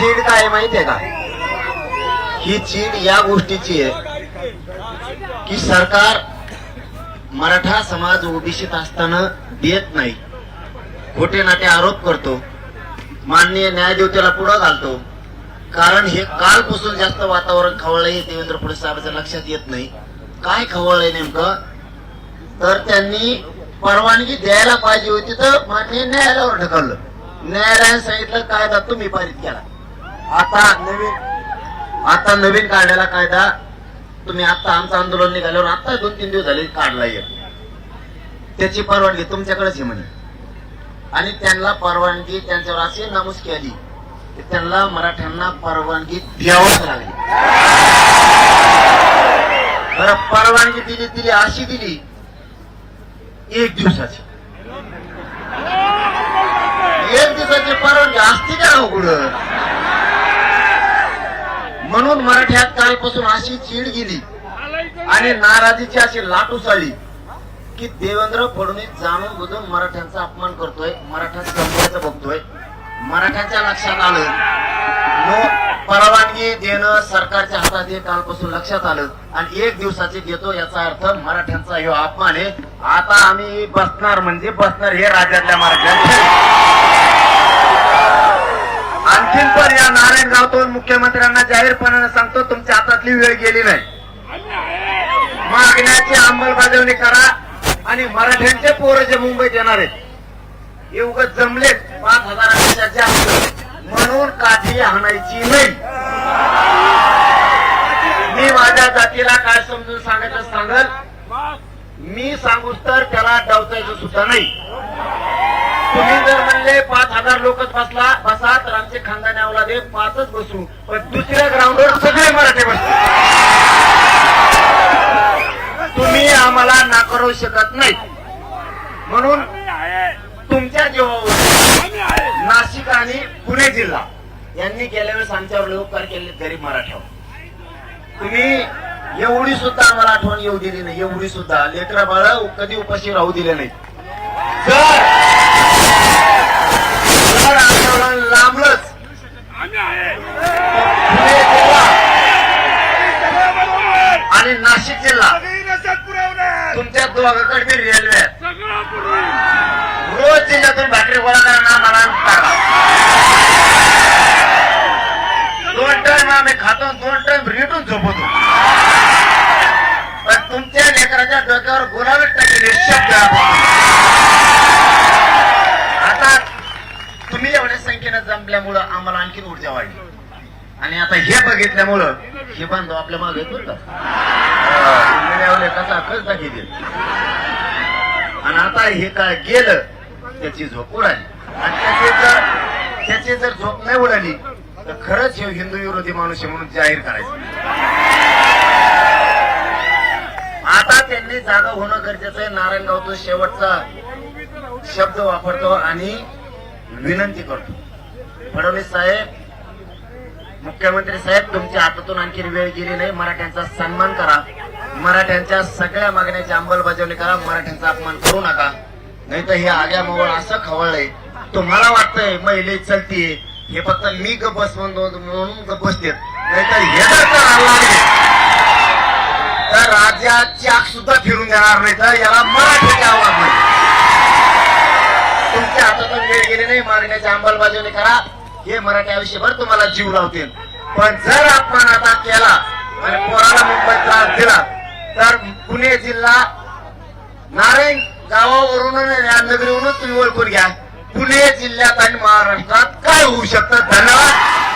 चीड काय माहितीये का? ही चीड या गोष्टीची आहे की सरकार मराठा समाज ओबीसीत असताना देत नाही. खोटे नाटे आरोप करतो माननीय न्यायदेवतेला पुढं घालतो. कारण हे कालपासून जास्त वातावरण खवळलंय देवेंद्र फडणवीस साहेबांच्या लक्षात येत नाही. काय खवळलंय नेमकं? तर त्यांनी परवानगी द्यायला पाहिजे होती तर मान्य न्यायालयावर ढकललं. न्यायालयानं सांगितलं कायदा तुम्ही पारित केला. आता नवीन आता नवीन काढलेला कायदा तुम्ही आता आमचं आंदोलन निघाल्यावर आता दोन तीन दिवस झाले काढला येत त्याची परवानगी तुमच्याकडेच हे म्हणे. आणि त्यांना परवानगी त्यांच्यावर अशी नमूस केली की त्यांना मराठ्यांना परवानगी द्यावंच लागली. बरं परवानगी दिली दिली अशी दिली एक दिवसाची. एक दिवसाची परवानगी असते का हो म्हणून मराठ्यात कालपासून अशी चीड गेली आणि नाराजीची अशी लाट उसळली की देवेंद्र फडणवीस जाणून बुजून मराठ्यांचा अपमान करतोय मराठा संपवायचं बघतोय मराठ्यांच्या लक्षात आलं. नो परवानगी देणं सरकारच्या हातात हे कालपासून लक्षात आलं आणि एक दिवसाची देतो याचा अर्थ मराठ्यांचा हे अपमान आहे. आता आम्ही बसणार म्हणजे बसणार हे राज्यातल्या मराठ्यांचे. आणखीन पण या नारायणगावतून मुख्यमंत्र्यांना जाहीरपणाने सांगतो तुमच्या हातातली वेळ गेली नाही. मागण्याची अंमलबजावणी करा आणि मराठ्यांचे पोरं जे मुंबईत येणार आहेत हे जमलेत पाच हजारापेक्षा जास्त. म्हणून काठी हाणायची नाही. मी माझ्या जातीला काय समजून सांगायचं सांगल? मी सांगूच तर त्याला डावचायचं सुद्धा नाही. तुम्ही जर म्हणले पाच हजार लोकच बसला बसा तर आमचे खानदाने अवलादे पाचच बसू. पण दुसऱ्या ग्राउंडवर सगळे मराठी बसू. तुम्ही आम्हाला नाकारू शकत नाही. म्हणून तुमच्या जीवावर नाशिक आणि पुणे जिल्हा यांनी गेल्या वेळेस आमच्यावर लोककार केले गरीब मराठ्यावर. तुम्ही एवढी सुद्धा आम्हाला आठवण येऊ दिली नाही एवढी सुद्धा. लेकरा बाळ कधी उपाशी राहू दिले नाही जर लांबलंच. पुणे जिल्हा आणि नाशिक जिल्हा तुमच्या दोघाकडची रेल्वे रोज जिल्ह्यातून भाकरी गोळा करणं मला टाका दोन टाइम आम्ही खातो दोन टाइम रेटून झोपतो. पण तुमच्या लेकराच्या डोक्यावर गुलाबी टाकलेले शब्द आता तुम्ही एवढ्या संख्येनं जमल्यामुळं आम्हाला आणखीन ऊर्जा वाढली. आणि आता हे बघितल्यामुळं हे बांधव आपल्या मागे कसा खर्च दाखवतील आणि आता हे काय गेलं त्याची झोप उडाली. आणि त्याची जर त्याची जर झोप नाही उडाली तर खरंच हे हिंदू विरोधी माणूस म्हणून जाहीर करायचं. आता त्यांनी जागा होणं गरजेचं आहे. नारायणगावतो शेवटचा शब्द वापरतो आणि विनंती करतो. फडणवीस साहेब मुख्यमंत्री साहेब तुमच्या हातातून आणखी वेळ गेली नाही. मराठ्यांचा सन्मान करा. मराठ्यांच्या सगळ्या मागण्याची अंमलबजावणी करा. मराठ्यांचा अपमान करू नका. नाही तर हे आग्या मोवळ असं खवळलंय. तुम्हाला वाटतंय महिले चलतीये. हे फक्त मी गप बस म्हणून म्हणून गप बसतेत नाही हे तर राज्यात चाक सुद्धा फिरून देणार नाही. तर याला मराठीचे वेळ गेले नाही मागण्याची अंमलबजावणी करा. हे मराठी आयुष्यभर तुम्हाला जीव लावतील. पण जर आपण आता केला आणि पोराला मुंबईत त्रास दिला तर पुणे जिल्हा नारायण गावावरून आणि तुम्ही ओळखून घ्या. पुणे जिल्ह्यात आणि महाराष्ट्रात काय होऊ शकतं? धन्यवाद.